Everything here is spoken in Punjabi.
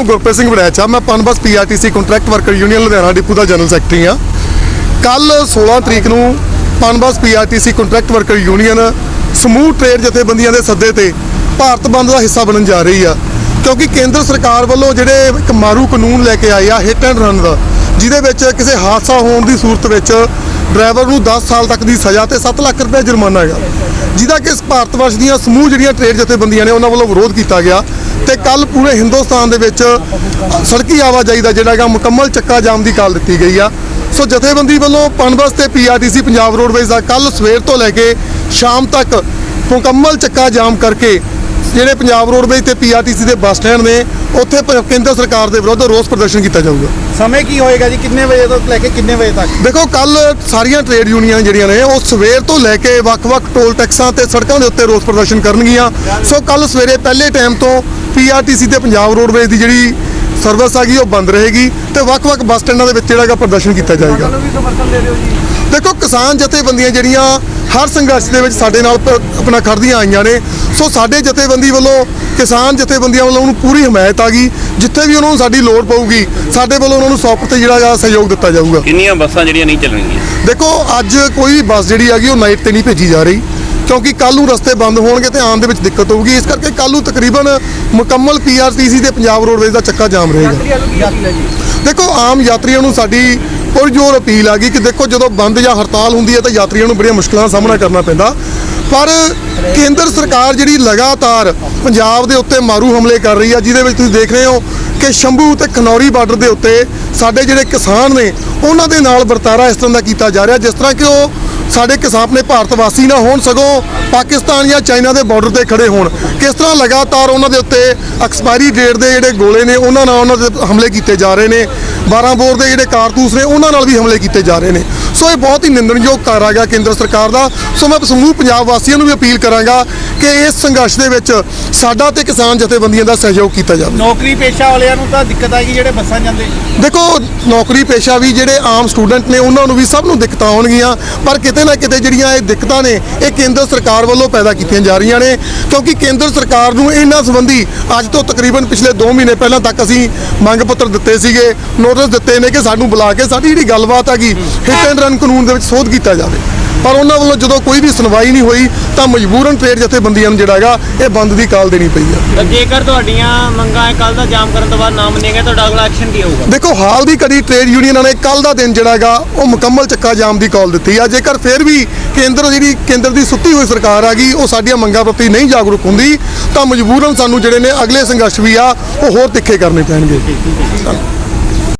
ਨਾਮ ਗੁਰਪ੍ਰੀਤ ਸਿੰਘ ਵੜੈਚ ਆ। ਮੈਂ PUNBUS PRTC contract worker union Ludhiana depot ਦਾ ਜਨਰਲ ਸੈਕਟਰੀ ਆ। ਕੱਲ 16 ਤਰੀਕ ਨੂੰ PUNBUS PRTC contract worker union ਸਮੂਹ ਟ੍ਰੇਡ ਜਥੇਬੰਦੀਆਂ ਦੇ ਸੱਦੇ ਤੇ ਭਾਰਤ ਬੰਦ ਦਾ ਹਿੱਸਾ ਬਣਨ ਜਾ ਰਹੀ ਆ। ਕਿਉਂਕਿ ਕੇਂਦਰ ਸਰਕਾਰ ਵੱਲੋਂ ਜਿਹੜੇ ਇੱਕ ਮਾਰੂ ਕਾਨੂੰਨ ਲੈ ਕੇ ਆਏ ਆ ਹਿੱਟ ਐਂਡ ਰਨ ਦਾ, ਜਿਹਦੇ ਵਿੱਚ ਕਿਸੇ ਹਾਦਸਾ ਹੋਣ ਦੀ ਸੂਰਤ ਵਿੱਚ ਡਰਾਈਵਰ ਨੂੰ 10 ਸਾਲ ਤੱਕ ਦੀ ਸਜ਼ਾ ਤੇ 7 ਲੱਖ ਰੁਪਏ ਜੁਰਮਾਨਾ ਹੈਗਾ। ਜਿਹਦਾ ਕਿ ਇਸ ਭਾਰਤ ਵਰਸ਼ ਦੀਆਂ ਸਮੂਹ ਜਿਹੜੀਆਂ ਟ੍ਰੇਡ ਜਥੇਬੰਦੀਆਂ ਨੇ, ਉਹਨਾਂ ਵੱਲੋਂ ਵਿਰੋਧ ਕੀਤਾ ਗਿਆ। ਤੇ ਕੱਲ ਪੂਰੇ ਹਿੰਦੁਸਤਾਨ ਦੇ ਵਿੱਚ ਸੜਕੀ ਆਵਾਜਾਈ ਦਾ ਜਿਹੜਾ ਹੈਗਾ, ਮੁਕੰਮਲ ਚੱਕਾ ਜਾਮ ਦੀ ਕਾਲ ਦਿੱਤੀ ਗਈ ਆ। ਸੋ ਜਥੇਬੰਦੀ ਵੱਲੋਂ ਪਨਬਸ ਤੇ ਪੀਆਰਟੀਸੀ ਪੰਜਾਬ ਰੋਡਵੇਜ਼ ਦਾ ਕੱਲ ਸਵੇਰ ਤੋਂ ਲੈ ਕੇ ਸ਼ਾਮ ਤੱਕ ਮੁਕੰਮਲ ਚੱਕਾ ਜਾਮ ਕਰਕੇ ਜਿਹੜੇ ਪੰਜਾਬ ਰੋਡਵੇਜ਼ ਤੇ ਪੀਆਰਟੀਸੀ ਦੇ ਬੱਸ ਸਟੈਂਡ ਨੇ ਉੱਥੇ ਪ- ਕੇਂਦਰ ਸਰਕਾਰ ਦੇ ਵਿਰੁੱਧ ਰੋਸ ਪ੍ਰਦਰਸ਼ਨ ਕੀਤਾ ਜਾਊਗਾ। ਸਮੇਂ ਕੀ ਹੋਏਗਾ ਜੀ? ਕਿੰਨੇ ਵਜੇ ਤੋਂ ਲੈ ਕੇ ਕਿੰਨੇ ਵਜੇ ਤੱਕ? ਦੇਖੋ ਕੱਲ ਸਾਰੀਆਂ ਟ੍ਰੇਡ ਯੂਨੀਅਨ ਜਿਹੜੀਆਂ ਨੇ ਉਹ ਸਵੇਰ ਤੋਂ ਲੈ ਕੇ ਵੱਖ-ਵੱਖ ਟੋਲ ਟੈਕਸਾਂ ਤੇ ਸੜਕਾਂ ਦੇ ਉੱਤੇ ਰੋਸ ਪ੍ਰਦਰਸ਼ਨ ਕਰਨਗੀਆਂ। ਸੋ ਕੱਲ ਸਵੇਰੇ ਪਹਿਲੇ ਟਾਈਮ ਤੋਂ ਪੀਆਰਟੀਸੀ ਤੇ ਪੰਜਾਬ ਰੋਡਵੇਜ਼ ਦੀ ਜਿਹੜੀ ਸਰਵਿਸ ਹੈਗੀ ਉਹ ਬੰਦ ਰਹੇਗੀ ਤੇ ਵੱਖ-ਵੱਖ ਬੱਸ ਸਟੈਂਡਾਂ ਦੇ ਵਿੱਚ ਜਿਹੜਾ ਹੈਗਾ ਪ੍ਰਦਰਸ਼ਨ ਕੀਤਾ ਜਾਏਗਾ। ਦੇਖੋ ਕਿਸਾਨ ਜਥੇਬੰਦੀਆਂ ਜਿਹੜੀਆਂ ਹਰ ਸੰਘਰਸ਼ ਦੇ ਵਿੱਚ ਸਾਡੇ ਨਾਲ ਆਪਣਾ ਖੜਦੀਆਂ ਆਈਆਂ ਨੇ। ਸੋ ਸਾਡੇ ਜਥੇਬੰਦੀ ਵੱਲੋਂ ਕਿਸਾਨ ਜਥੇਬੰਦੀਆਂ ਵੱਲੋਂ ਉਹਨੂੰ ਪੂਰੀ ਹਮਾਇਤ ਆ ਗਈ। ਜਿੱਥੇ ਵੀ ਉਹਨਾਂ ਨੂੰ ਸਾਡੀ ਲੋੜ ਪਊਗੀ ਸਾਡੇ ਵੱਲੋਂ ਉਹਨਾਂ ਨੂੰ 100% ਜਿਹੜਾ ਸਹਿਯੋਗ ਦਿੱਤਾ ਜਾਊਗਾ। ਕਿੰਨੀਆਂ ਬੱਸਾਂ ਜਿਹੜੀਆਂ ਨਹੀਂ ਚੱਲਣਗੀਆਂ? ਦੇਖੋ ਅੱਜ ਕੋਈ ਵੀ ਬੱਸ ਜਿਹੜੀ ਹੈਗੀ ਉਹ ਨਾਈਟ ਤੇ ਨਹੀਂ ਭੇਜੀ ਜਾ ਰਹੀ। ਕਿਉਂਕਿ ਕੱਲ ਨੂੰ ਰਸਤੇ ਬੰਦ ਹੋਣਗੇ ਤੇ ਆਉਣ ਦੇ ਵਿੱਚ ਦਿੱਕਤ ਹੋਊਗੀ। ਇਸ ਕਰਕੇ ਕੱਲ ਨੂੰ ਤਕਰੀਬਨ ਮੁਕੰਮਲ ਪੀਆਰਟੀਸੀ ਤੇ ਪੰਜਾਬ ਰੋਡਵੇਜ਼ ਦਾ ਚੱਕਾ ਜਾਮ ਰਹੇਗਾ। ਦੇਖੋ, ਆਮ ਯਾਤਰੀਆਂ ਨੂੰ ਸਾਡੀ ਪੁਰਜੋਰ ਅਪੀਲ ਆ ਗਈ ਕਿ ਦੇਖੋ, ਜਦੋਂ ਬੰਦ ਜਾਂ ਹੜਤਾਲ ਹੁੰਦੀ ਹੈ ਤਾਂ ਯਾਤਰੀਆਂ ਨੂੰ ਬੜੀਆਂ ਮੁਸ਼ਕਲਾਂ ਦਾ ਸਾਹਮਣਾ ਕਰਨਾ ਪੈਂਦਾ। ਪਰ ਕੇਂਦਰ ਸਰਕਾਰ ਜਿਹੜੀ ਲਗਾਤਾਰ ਪੰਜਾਬ ਦੇ ਉੱਤੇ ਮਾਰੂ ਹਮਲੇ ਕਰ ਰਹੀ ਆ, ਜਿਹਦੇ ਵਿੱਚ ਤੁਸੀਂ ਦੇਖ ਰਹੇ ਹੋ ਕਿ ਸ਼ੰਭੂ ਤੇ ਖਨੌਰੀ ਬਾਰਡਰ ਦੇ ਉੱਤੇ ਸਾਡੇ ਜਿਹੜੇ ਕਿਸਾਨ ਨੇ, ਉਹਨਾਂ ਦੇ ਨਾਲ ਵਰਤਾਰਾ ਇਸ ਤਰ੍ਹਾਂ ਦਾ ਕੀਤਾ ਜਾ ਰਿਹਾ, ਜਿਸ ਤਰ੍ਹਾਂ ਕਿ ਉਹ ਸਾਡੇ ਕਿਸਾਨ ਆਪਣੇ ਭਾਰਤ ਵਾਸੀ ਨਾ ਹੋਣ ਸਗੋਂ ਪਾਕਿਸਤਾਨ ਜਾਂ ਚਾਈਨਾ ਦੇ ਬਾਰਡਰ ਤੇ ਖੜੇ ਹੋਣ। ਕਿਸ ਤਰ੍ਹਾਂ ਲਗਾਤਾਰ ਉਹਨਾਂ ਦੇ ਉੱਤੇ ਐਕਸਪਾਇਰੀ ਡੇਟ ਦੇ ਜਿਹੜੇ ਗੋਲੇ ਨੇ, ਉਹਨਾਂ ਨਾਲ ਉਹਨਾਂ ਦੇ ਹਮਲੇ ਕੀਤੇ ਜਾ ਰਹੇ ਨੇ। 12 ਬੋਰ ਦੇ ਜਿਹੜੇ ਕਾਰਤੂਸ ਨੇ, ਉਹਨਾਂ ਨਾਲ ਵੀ ਹਮਲੇ ਕੀਤੇ ਜਾ ਰਹੇ ਨੇ। ਸੋ ਇਹ ਬਹੁਤ ਹੀ ਨਿੰਦਣਯੋਗ ਕਾਰਜ ਹੈਗਾ ਕੇਂਦਰ ਸਰਕਾਰ ਦਾ। ਸੋ ਮੈਂ ਸਮੂਹ ਪੰਜਾਬ ਵਾਸੀਆਂ ਨੂੰ ਵੀ ਅਪੀਲ ਕਰਾਂਗਾ ਕਿ ਇਸ ਸੰਘਰਸ਼ ਦੇ ਵਿੱਚ ਸਾਡਾ ਤੇ ਕਿਸਾਨ ਜਥੇਬੰਦੀਆਂ ਦਾ ਸਹਿਯੋਗ ਕੀਤਾ ਜਾਵੇ। ਨੌਕਰੀ ਪੇਸ਼ਾ ਵਾਲਿਆਂ ਨੂੰ ਤਾਂ ਦਿੱਕਤ ਆਏਗੀ ਜਿਹੜੇ ਬੱਸਾਂ ਜਾਂਦੇ ਦੇਖੋ ਨੌਕਰੀ ਪੇਸ਼ਾ ਵੀ ਜਿਹੜੇ ਆਮ ਸਟੂਡੈਂਟ ਨੇ ਉਹਨਾਂ ਨੂੰ ਵੀ ਸਭ ਨੂੰ ਦਿੱਕਤਾਂ ਆਉਣਗੀਆਂ ਪਰ ਕਿਤੇ ਨਾ ਕਿਤੇ ਜਿਹੜੀਆਂ ਇਹ ਦਿੱਕਤਾਂ ਨੇ ਇਹ ਕੇਂਦਰ ਸਰਕਾਰ ਵੱਲੋਂ ਪੈਦਾ ਕੀਤੀਆਂ ਜਾ ਰਹੀਆਂ ਨੇ ਕਿਉਂਕਿ ਕੇਂਦਰ ਸਰਕਾਰ ਨੂੰ ਇਹਨਾਂ ਸੰਬੰਧੀ ਅੱਜ ਤੋਂ ਤਕਰੀਬਨ ਪਿਛਲੇ 2 ਮਹੀਨੇ ਪਹਿਲਾਂ ਤੱਕ ਅਸੀਂ ਮੰਗ ਪੱਤਰ ਦਿੱਤੇ ਸੀਗੇ ਨੋਟਿਸ ਦਿੱਤੇ ਨੇ ਕਿ ਸਾਨੂੰ ਬੁਲਾ ਕੇ ਸਾਡੀ ਜਿਹੜੀ ਗੱਲਬਾਤ ਹੈਗੀ ਹਿੱਟ ਐਂਡ ਰਨ ਕਾਨੂੰਨ ਦੇ ਵਿੱਚ ਸੋਧ ਕੀਤਾ ਜਾਵੇ। ਪਰ ਉਹਨਾਂ ਵੱਲੋਂ ਜਦੋਂ ਕੋਈ ਵੀ ਸੁਣਵਾਈ ਨਹੀਂ ਹੋਈ ਤਾਂ ਮਜਬੂਰਨ ਟ੍ਰੇਡ ਜਥੇਬੰਦੀਆਂ ਨੂੰ ਜਿਹੜਾ ਹੈਗਾ ਇਹ ਬੰਦ ਦੀ ਕਾਲ ਦੇਣੀ ਪਈ ਤਾਂ ਜੇਕਰ ਤੁਹਾਡੀਆਂ ਮੰਗਾਂ ਕੱਲ ਦਾ ਜਾਮ ਕਰਨ ਤੋਂ ਬਾਅਦ ਨਾ ਮੰਨੇਗਾ ਤੁਹਾਡਾ ਅਗਲਾ ਐਕਸ਼ਨ ਕੀ ਹੋਊਗਾ? ਦੇਖੋ ਹਾਲ ਦੀ ਕੜੀ ਟ੍ਰੇਡ ਯੂਨੀਅਨਾਂ ਨੇ ਕੱਲ ਦਾ ਦਿਨ ਜਿਹੜਾ ਹੈਗਾ ਉਹ ਮੁਕੰਮਲ ਚੱਕਾ ਜਾਮ ਦੀ ਕਾਲ ਦਿੱਤੀ ਆ। ਜੇਕਰ ਫਿਰ ਵੀ ਕੇਂਦਰ ਜਿਹੜੀ ਕੇਂਦਰ ਦੀ ਸੁੱਤੀ ਹੋਈ ਸਰਕਾਰ ਆ ਗਈ ਉਹ ਸਾਡੀਆਂ ਮੰਗਾਂ ਪ੍ਰਤੀ ਨਹੀਂ ਜਾਗਰੂਕ ਹੁੰਦੀ ਤਾਂ ਮਜਬੂਰਨ ਸਾਨੂੰ ਜਿਹੜੇ ਨੇ ਅਗਲੇ ਸੰਘਰਸ਼ ਵੀ ਆ ਉਹ ਹੋਰ ਤਿੱਖੇ ਕਰਨੇ ਪੈਣਗੇ।